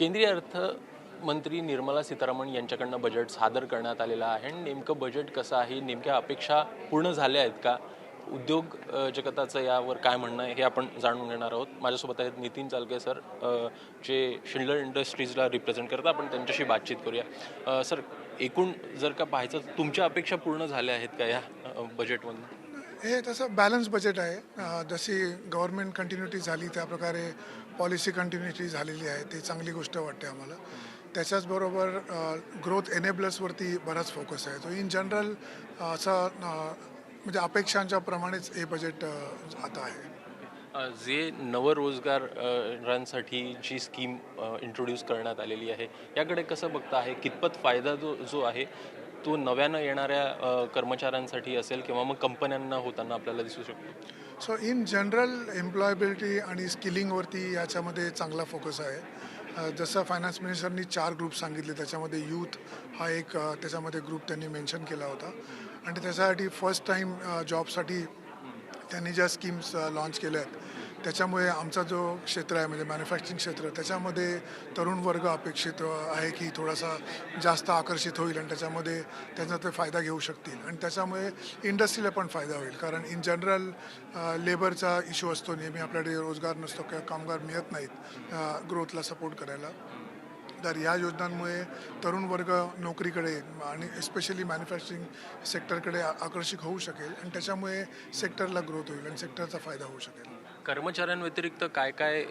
केंद्रीय अर्थमंत्री निर्मला सीतारामन यांच्याकडनं बजेट सादर करण्यात आलेलं आहे. आणि नेमकं बजेट कसं आहे? नेमक्या अपेक्षा पूर्ण झाल्या आहेत का? उद्योग जगताचं यावर काय म्हणणं आहे हे आपण जाणून घेणार आहोत. माझ्यासोबत आहेत नितीन चालके सर जे शिंडलर इंडस्ट्रीजला रिप्रेझेंट करतात. आपण त्यांच्याशी बातचीत करूया. सर एकूण जर का पाहायचं तर तुमच्या अपेक्षा पूर्ण झाल्या आहेत का या बजेटमधून हे तसं बॅलन्स बजेट आहे. जशी गव्हर्नमेंट कंटिन्युटी झाली त्याप्रकारे पॉलिसी कंटिन्युटी झालेली आहे. ती चांगली गोष्ट वाटते आम्हाला. त्याच्याचबरोबर ग्रोथ एनेबलर्सवरती बराच फोकस आहे. तो इन जनरल असं म्हणजे अपेक्षांच्या प्रमाणेच हे बजेट आता आहे. जे नवरोजगारांसाठी जी स्कीम इंट्रोड्यूस करण्यात आलेली आहे याकडे कसं बघता आहे? कितपत फायदा जो जो आहे तो नव्यानं येणाऱ्या कर्मचाऱ्यांसाठी असेल किंवा मग कंपन्यांना होताना आपल्याला दिसू शकतो. सो इन जनरल एम्प्लॉयबिलिटी आणि स्किलिंगवरती याच्यामध्ये चांगला फोकस आहे. जसं फायनान्स मिनिस्टरनी चार ग्रुप सांगितले त्याच्यामध्ये यूथ हा एक त्याच्यामध्ये ग्रुप त्यांनी मेन्शन केला होता. आणि त्याच्यासाठी फर्स्ट टाईम जॉबसाठी त्यांनी ज्या स्कीम्स लॉन्च केल्या आहेत त्याच्यामुळे आमचा जो क्षेत्र आहे म्हणजे मॅन्युफॅक्चरिंग क्षेत्र त्याच्यामध्ये तरुण वर्ग अपेक्षित आहे की थोडासा जास्त आकर्षित होईल आणि त्याच्यामध्ये त्यांचा ते फायदा घेऊ शकतील. आणि त्याच्यामुळे इंडस्ट्रीला पण फायदा होईल. कारण इन जनरल लेबरचा इश्यू असतो नेहमी आपल्याकडे रोजगार नसतो किंवा कामगार मिळत नाहीत ग्रोथला सपोर्ट करायला. तर या योजनांमुळे तरुण वर्ग नोकरीकडे आणि एस्पेशली मॅन्युफॅक्चरिंग सेक्टरकडे आकर्षित होऊ शकेल आणि त्याच्यामुळे सेक्टरला ग्रोथ होईल आणि सेक्टरचा फायदा होऊ शकेल. कर्मचाऱ्यांव्यतिरिक्त काय काय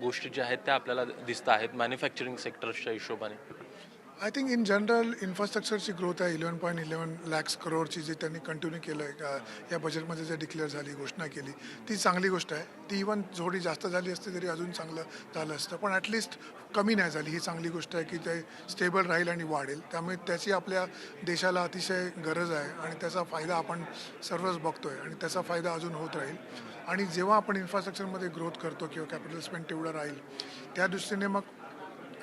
गोष्टी ज्या आहेत त्या आपल्याला दिसत आहेत? मॅन्युफॅक्चरिंग सेक्टरच्या हिशोबाने. आय थिंक इन जनरल इन्फ्रास्ट्रक्चरची ग्रोथ आहे. इलेवन पॉईंट इलेवन लॅक्स करोडची जी त्यांनी कंटिन्यू केलं आहे या बजेटमध्ये जे डिक्लेअर झाली घोषणा केली ती चांगली गोष्ट आहे. ती इवन थोडी जास्त झाली असती तरी अजून चांगलं झालं असतं. पण ॲटलिस्ट कमी नाही झाली. ही चांगली गोष्ट आहे की ते स्टेबल राहील आणि वाढेल. त्यामुळे त्याची आपल्या देशाला अतिशय गरज आहे आणि त्याचा फायदा आपण सर्वच बघतोय आणि त्याचा फायदा अजून होत राहील. आणि जेव्हा आपण इन्फ्रास्ट्रक्चरमध्ये ग्रोथ करतो किंवा कॅपिटल स्पेंड तेवढं राहील त्या दृष्टीने मग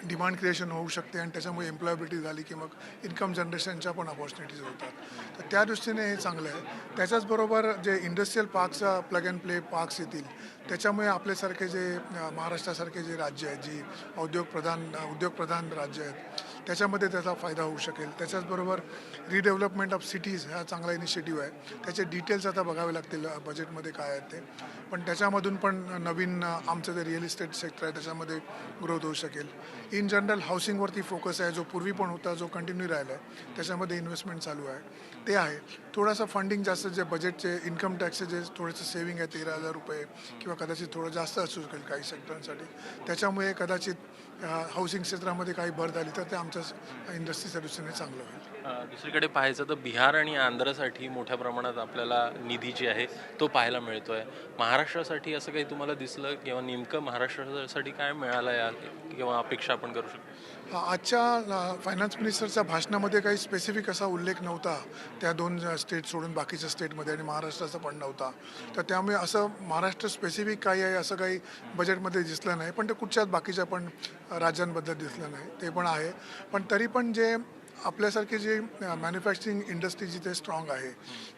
डिमांड क्रिएशन होऊ शकते आणि त्याच्यामुळे एम्प्लॉयबिलिटी झाली की मग इन्कम जनरेशनच्या पण अपॉर्च्युनिटीज होतात. तर त्या दृष्टीने हे चांगलं आहे. त्याच्याचबरोबर जे इंडस्ट्रीयल पार्कचा प्लग अँड प्ले पार्क्स येतील त्याच्यामुळे आपल्यासारखे जे महाराष्ट्रासारखे जे राज्य आहेत जी उद्योगप्रधान उद्योगप्रधान राज्य आहेत त्याच्यामध्ये त्याचा फायदा होऊ शकेल. त्याच्याचबरोबर रिडेव्हलपमेंट ऑफ सिटीज हा चांगला इनिशिएटिव्ह आहे. त्याचे डिटेल्स आता बघावे लागतील बजेटमध्ये काय आहेत ते. पण त्याच्यामधून पण नवीन आमचं जे रिअल इस्टेट सेक्टर आहे त्याच्यामध्ये ग्रोथ होऊ शकेल. इन जनरल हाऊसिंगवरती फोकस आहे. जो पूर्वी पण होता जो कंटिन्यू राहिला आहे त्याच्यामध्ये इन्व्हेस्टमेंट चालू आहे. ते आहे. थोडासा फंडिंग जास्त जे बजेटचे इन्कम टॅक्सचे जे थोडेसे सेविंग आहे तेरा हजार रुपये किंवा कदाचित थोडं जास्त असू शकेल काही सेक्टरांसाठी त्याच्यामुळे कदाचित हाऊसिंग क्षेत्रामध्ये काही भर झाली तर ते आमच्या इंडस्ट्रीच्या दृष्टीने चांगलं होईल. दुसरीकडे पाहायचं तर बिहार आणि आंध्रसाठी मोठ्या प्रमाणात आपल्याला निधी जी आहे तो पाहायला मिळतोय. महाराष्ट्रासाठी असं काही तुम्हाला दिसलं किंवा नेमकं महाराष्ट्रासाठी काय मिळालं या किंवा अपेक्षा आपण करू शकतो? आजच्या फायनान्स मिनिस्टरच्या भाषणामध्ये काही स्पेसिफिक असा उल्लेख नव्हता. त्या दोन स्टेट सोडून बाकीच्या स्टेटमध्ये आणि महाराष्ट्राचा पण नव्हता. तर त्यामुळे असं महाराष्ट्र स्पेसिफिक काही आहे असं काही बजेटमध्ये दिसलं नाही. पण ते कुठच्याच बाकीच्या पण राज्यांबद्दल दिसलं नाही. ते पण आहे. पण तरी पण जे आपल्यासारखे जे मॅन्युफॅक्चरिंग इंडस्ट्री जिथे स्ट्रॉंग आहे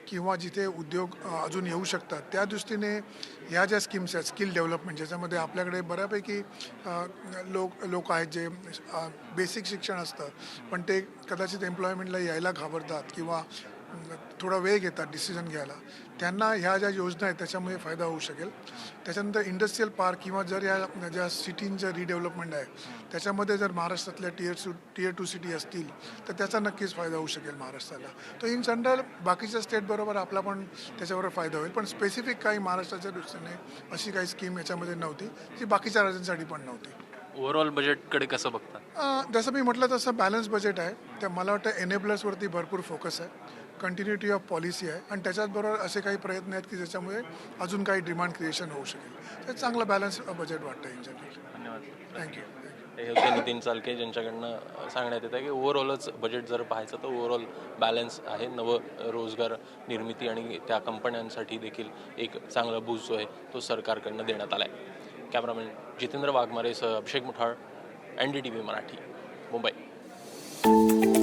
किंवा जिथे उद्योग अजून येऊ शकतात त्या दृष्टीने ह्या ज्या स्कीम्स आहेत स्किल डेव्हलपमेंट ज्याच्यामध्ये आपल्याकडे बऱ्यापैकी लोक लोक आहेत जे बेसिक शिक्षण असतं पण ते कदाचित एम्प्लॉयमेंटला यायला घाबरतात किंवा थोडा वेळ घेतात डिसिजन घ्यायला. त्यांना ह्या ज्या योजना आहेत त्याच्यामुळे फायदा होऊ शकेल. त्याच्यानंतर इंडस्ट्रीयल पार्क किंवा जर या ज्या सिटींचं रिडेव्हलपमेंट आहे त्याच्यामध्ये जर महाराष्ट्रातल्या tier two tier two city असतील तर त्याचा नक्कीच फायदा होऊ शकेल महाराष्ट्राला. तर इन जनरल बाकीच्या स्टेटबरोबर आपला पण त्याच्याबरोबर फायदा होईल. पण स्पेसिफिक काही महाराष्ट्राच्या दृष्टीने अशी काही स्कीम याच्यामध्ये नव्हती जी बाकीच्या राज्यांसाठी पण नव्हती. ओव्हरऑल बजेटकडे कसं बघता? जसं मी म्हटलं तसं बॅलन्स बजेट आहे. तर मला वाटतं एनेबलर्सवरती भरपूर फोकस आहे. कंटिन्युटी ऑफ पॉलिसी आहे. आणि त्याच्याचबरोबर असे काही प्रयत्न आहेत की ज्याच्यामुळे अजून काही डिमांड क्रिएशन होऊ शकेल. तर चांगलं बॅलन्स बजेट वाटतं इन जनरल धन्यवाद. थँक्यू हे होते नितीन चालके ज्यांच्याकडनं सांगण्यात येतं की ओव्हरऑलच बजेट जर पाहायचं तर ओव्हरऑल बॅलन्स आहे. नवं रोजगार निर्मिती आणि त्या कंपन्यांसाठी देखील एक चांगला बूज जो आहे तो सरकारकडनं देण्यात आला आहे cameraman Jitendra वाघमारेसह Abhishek Muthal N D T V Marathi Mumbai.